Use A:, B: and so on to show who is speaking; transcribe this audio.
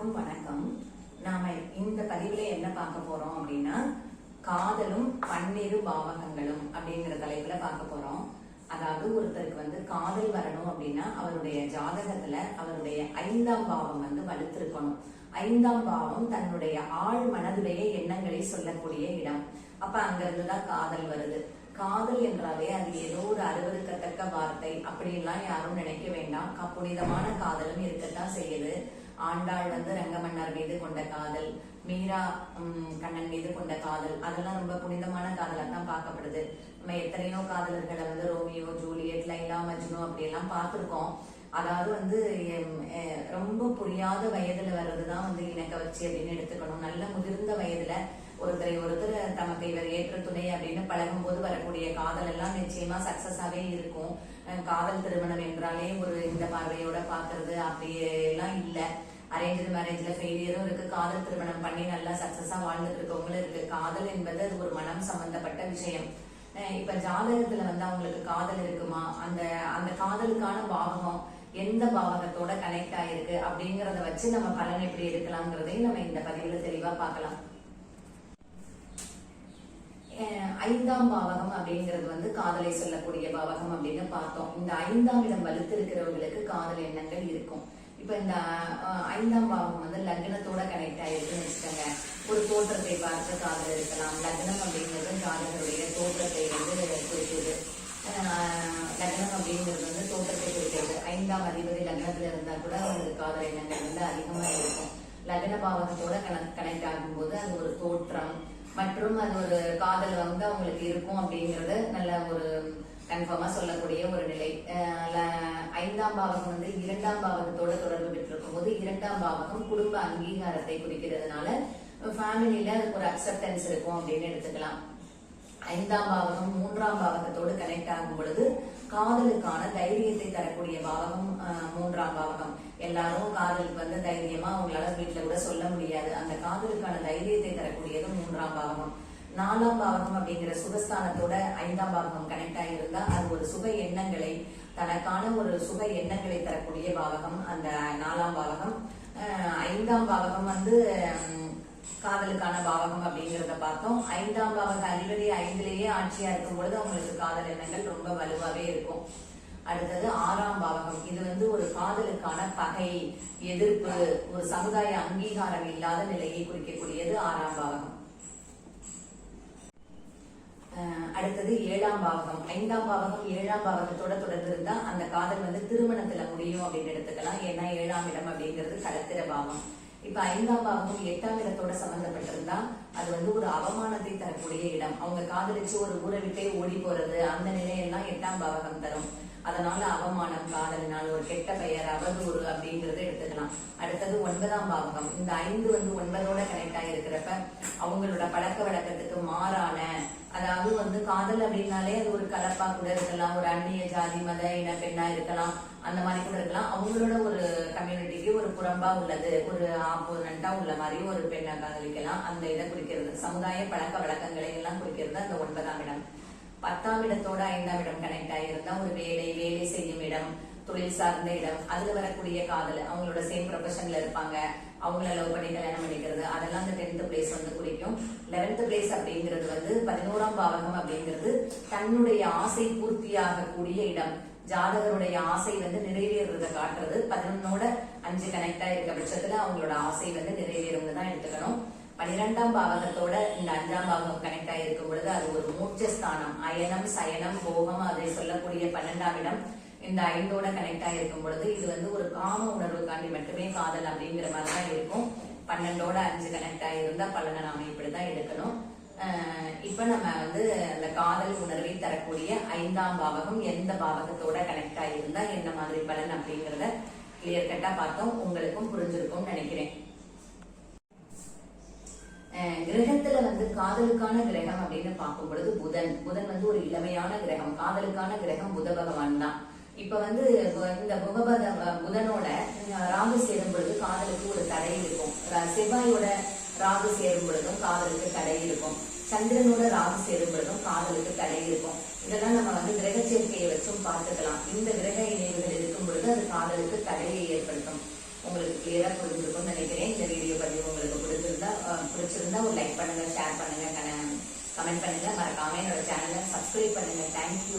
A: எல்லாருக்கும் வணக்கம். நாம இந்த பதிவுல என்ன பார்க்க போறோம் அப்படின்னா காதலும் பன்னிரு பாவகங்களும் அப்படிங்கிற தலைப்புல பார்க்க போறோம். அதாவது ஒருத்தருக்கு வந்து காதல் வரணும் அப்படின்னா அவருடைய ஜாதகத்துல அவருடைய ஐந்தாம் பாவம் வந்து வலுத்திருக்கணும். ஐந்தாம் பாவம் தன்னுடைய ஆழ் மனதுடைய எண்ணங்களை சொல்லக்கூடிய இடம். அப்ப அங்கிருந்துதான் காதல் வருது. காதல் என்றாலே அது ஏதோ ஒரு அருவருக்கத்தக்க வார்த்தை. அப்படின்லாம் யாரும் நினைக்க வேண்டாம். புனிதமான காதலும் இருக்கத்தான் செய்யுது. ஆண்டாள் வந்து ரங்கமன்னார் மீது கொண்ட காதல் மீரா கண்ணன் மீது கொண்ட காதல் அதெல்லாம் ரொம்ப புனிதமான காதலாக தான் பார்க்கப்படுது. நம்ம எத்தனையோ காதலர்களை வந்து ரோமியோ ஜூலியட் லைலா மஜ்னு அப்படியெல்லாம் பார்த்துருக்கோம். அதாவது வந்து ரொம்ப புரியாத வயதுல வர்றதுதான் வந்து இணக்க வச்சு அப்படின்னு எடுத்துக்கணும். நல்ல முதிர்ந்த வயதுல ஒருத்தரை ஒருத்தர் தமக்கு இவர் ஏற்ற துணை அப்படின்னு பழகும் போது வரக்கூடிய காதல் எல்லாம் நிச்சயமா சக்சஸாவே இருக்கும். காதல் திருமணம் என்றாலே ஒரு இந்த பார்வையோட பாக்குறது அப்படி எல்லாம் இல்லை. அரேஞ்சு மேரேஜ்ல ஃபெயிலியரும் இருக்கு காதல் திருமணம் பண்ணி நல்லா சக்சஸா வாழ்ந்துட்டு இருக்கவங்களும் இருக்கு. காதல் என்பது அது ஒரு மனம் சம்பந்தப்பட்ட விஷயம். இப்ப ஜாதகத்துல வந்து அவங்களுக்கு காதல் இருக்குமா? அந்த அந்த காதலுக்கான பாவகம் எந்த பாவகத்தோட கனெக்ட் ஆயிருக்கு? அப்படிங்கறத வச்சு நம்ம பலன் எப்படி இருக்கலாங்கிறதையும் நம்ம இந்த பதிவுல தெளிவா பார்க்கலாம். ஐந்தாம் பாவகம் அப்படிங்கிறது வந்து காதலை சொல்லக்கூடிய பாவகம் அப்படின்னு பார்த்தோம். இந்த ஐந்தாம் இடம் வலுத்திருக்கிறவங்களுக்கு காதல் எண்ணங்கள் இருக்கும். இப்ப இந்த ஐந்தாம் பாவம் வந்து லக்னத்தோட கனெக்ட் ஆயிருக்குன்னு வச்சுக்கோங்க. ஒரு தோற்றத்தை பார்த்து காதல் இருக்கலாம். லக்னம் அப்படிங்கிறது காதலருடைய தோற்றத்தை வந்து குறிக்கிறது லக்னம் அப்படிங்கிறது வந்து தோற்றத்தை குறிக்கிறது ஐந்தாம் அதிபதி லக்னத்துல இருந்தா கூட அவங்களுக்கு காதல் எண்ணங்கள் வந்து அதிகமா இருக்கும். லக்ன பாவத்தோட கனெக்ட் ஆகும்போது அது ஒரு தோற்றம். மற்றும் அது ஒரு காதல் வந்து அவங்களுக்கு இருக்கும் அப்படிங்கறது நல்ல ஒரு கன்ஃபார்மா சொல்லக்கூடிய ஒரு நிலை. ஐந்தாம் பாவகம் வந்து இரண்டாம் பாவகத்தோட தொடர்பு பெற்றிருக்கும் போது இரண்டாம் பாவகம் குடும்ப அங்கீகாரத்தை குறிக்கிறதுனால ஃபேமிலியில ஒரு அக்செப்டன்ஸ் இருக்கும் அப்படின்னு எடுத்துக்கலாம். ஐந்தாம் பாவகம் மூன்றாம் பாவகத்தோடு கனெக்ட் ஆகும் பொழுது காதலுக்கான தைரியத்தை தரக்கூடிய பாவகம் மூன்றாம் பாவகம். எல்லாரும் காதலுக்கு வந்து தைரியமா உங்களால வீட்டுல கூட சொல்ல முடியாது. அந்த காதலுக்கான தைரியத்தை தரக்கூடியது மூன்றாம் பாவகம். நாலாம் பாவகம் அப்படிங்கிற சுகஸ்தானத்தோட ஐந்தாம் பாவகம் கனெக்ட் ஆகியிருந்தா அது ஒரு சுக எண்ணங்களை தனக்கான ஒரு சுக எண்ணங்களை தரக்கூடிய பாவகம் அந்த நாலாம் பாவகம். ஐந்தாம் பாவகம் வந்து காதலுக்கான பாவகம் அப்படிங்கிறத பார்த்தோம். ஐந்தாம் பாவக அதிபதி ஐந்திலேயே ஆட்சியா இருக்கும் பொழுது அவங்களுக்கு காதல் எண்ணங்கள் ரொம்ப வலுவாவே இருக்கும். அடுத்தது ஆறாம் பாவகம். இது வந்து ஒரு காதலுக்கான பகை எதிர்ப்பு ஒரு சமுதாய அங்கீகாரம் இல்லாத நிலையை குறிக்கக்கூடியது ஆறாம் பாவகம். அடுத்தது ஏழாம் பாவகம். ஐந்தாம் பாவகம் ஏழாம் பாவகத்தோட தொடர்ந்து இருந்தா அந்த காதல் வந்து திருமணத்துல முடியும் அப்படின்னு எடுத்துக்கலாம். ஏன்னா ஏழாம் இடம் அப்படிங்கிறது கலத்திர பாவம். இப்ப ஐந்தாம் பாவகம் எட்டாம் இடத்தோட சம்பந்தப்பட்டிருந்தா அது வந்து ஒரு அவமானத்தை தரக்கூடிய இடம். அவங்க காதலிச்சு ஒரு ஊரை விட்டே ஓடி போறது அந்த நிலையெல்லாம் எட்டாம் பாவகம் தரும். அதனால அவமானம் காதலினால் ஒரு கெட்ட பெயர் அவதூறு அப்படிங்கறத எடுத்துக்கலாம். அடுத்தது ஒன்பதாம் பாவகம். இந்த ஐந்து வந்து ஒன்பதோட கனெக்ட் ஆகிருக்கிறப்ப அவங்களோட பழக்க வழக்கத்துக்கு மாறான அதாவது வந்து காதல் அப்படின்னாலே அது ஒரு கலப்பா கூட இருக்கலாம். ஒரு அந்நிய ஜாதி மத இன பெண்ணா இருக்கலாம். அந்த மாதிரி கூட இருக்கலாம். அவங்களோட ஒரு கம்யூனிட்டிக்கு ஒரு புறம்பா உள்ளது ஒரு ஆப்போனண்டா உள்ள மாதிரி ஒரு பெண்ணை காதலிக்கலாம். அந்த இதை குறிக்கிறது. சமுதாய பழக்க வழக்கங்களை எல்லாம் குறிக்கிறது அந்த ஒன்பதாம் இடம். பத்தாம் இடத்தோட ஐந்தாம் இடம் கனெக்ட் ஆகியிருந்தா ஒரு வேலை வேலை செய்யும் இடம் தொழில் சார்ந்த இடம் அதுல வரக்கூடிய காதல் அவங்களோட சேம் ப்ரொஃபஷன்ல இருப்பாங்க. அவங்கள லவ் பண்ணி கல்யாணம் பண்ணிக்கிறது அதெல்லாம் அந்த டென்த் பிளேஸ் வந்து குறிக்கும். லெவன்த் பிளேஸ் அப்படிங்கிறது வந்து பதினோராம் பாவகம் அப்படிங்கிறது தன்னுடைய ஆசை பூர்த்தியாகக்கூடிய இடம். ஜாதகருடைய ஆசை வந்து நிறைவேறுறத காட்டுறது. பதினொன்னோட அஞ்சு கனெக்ட் ஆயிருக்க பட்சத்துல அவங்களோட ஆசை வந்து நிறைவேறும். பனிரெண்டாம் பாவகத்தோட இந்த அஞ்சாம் பாவகம் கனெக்ட் ஆயிருக்கும் பொழுது அது ஒரு மூச்சஸ்தானம் அயனம் சயனம் போகம் அதை சொல்லக்கூடிய பன்னெண்டாம் இடம் இந்த ஐந்தோட கனெக்ட் ஆயிருக்கும் பொழுது இது வந்து ஒரு காம உணர்வுக்காண்டி மட்டுமே காதல் அப்படிங்கிற மாதிரி தான் இருக்கும். பன்னெண்டோட அஞ்சு கனெக்ட் ஆயிருந்தா பலனை நாம இப்படிதான் எடுக்கணும். இப்ப நம்ம வந்து அந்த காதல் உணர்வை தரக்கூடிய ஐந்தாம் பாவகம் எந்த பாவகத்தோட கனெக்ட் ஆயிருந்தா என்ன மாதிரி பலன் அப்படிங்கிறத கிளியர் கட்டா பார்த்தோம். உங்களுக்கும் புரிஞ்சிருக்கும்னு நினைக்கிறேன். காதலுக்கான கிரகம் அப்படின்னு பார்க்கும் பொழுது புதன். புதன் வந்து ஒரு இளமையான கிரகம். காதலுக்கான கிரகம் புத பகவான் தான். இப்ப வந்து இந்த புகபத புதனோட ராகு சேரும் பொழுது காதலுக்கு ஒரு தடை இருக்கும். செவ்வாயோட ராகு சேரும் பொழுதும் காதலுக்கு தடை இருக்கும். சந்திரனோட ராகு சேரும் பொழுதும் காதலுக்கு தடை இருக்கும். இதெல்லாம் நம்ம வந்து கிரக சேர்க்கையை வச்சும் பார்த்துக்கலாம். இந்த கிரக இணைவுகள் இருக்கும் பொழுது அது காதலுக்கு தடையை ஏற்படுத்தும். உங்களுக்கு கிளியரா புரிஞ்சிருக்கும்னு நினைக்கிறேன். இந்த வீடியோ படிப்பு உங்களுக்கு பிடிச்சிருந்தா ஒரு லைக் பண்ணுங்க ஷேர் பண்ணுங்க கமெண்ட் பண்ணுங்க. மறக்காம என்னோட சேனலை சப்ஸ்கிரைப் பண்ணுங்க. தேங்க்யூ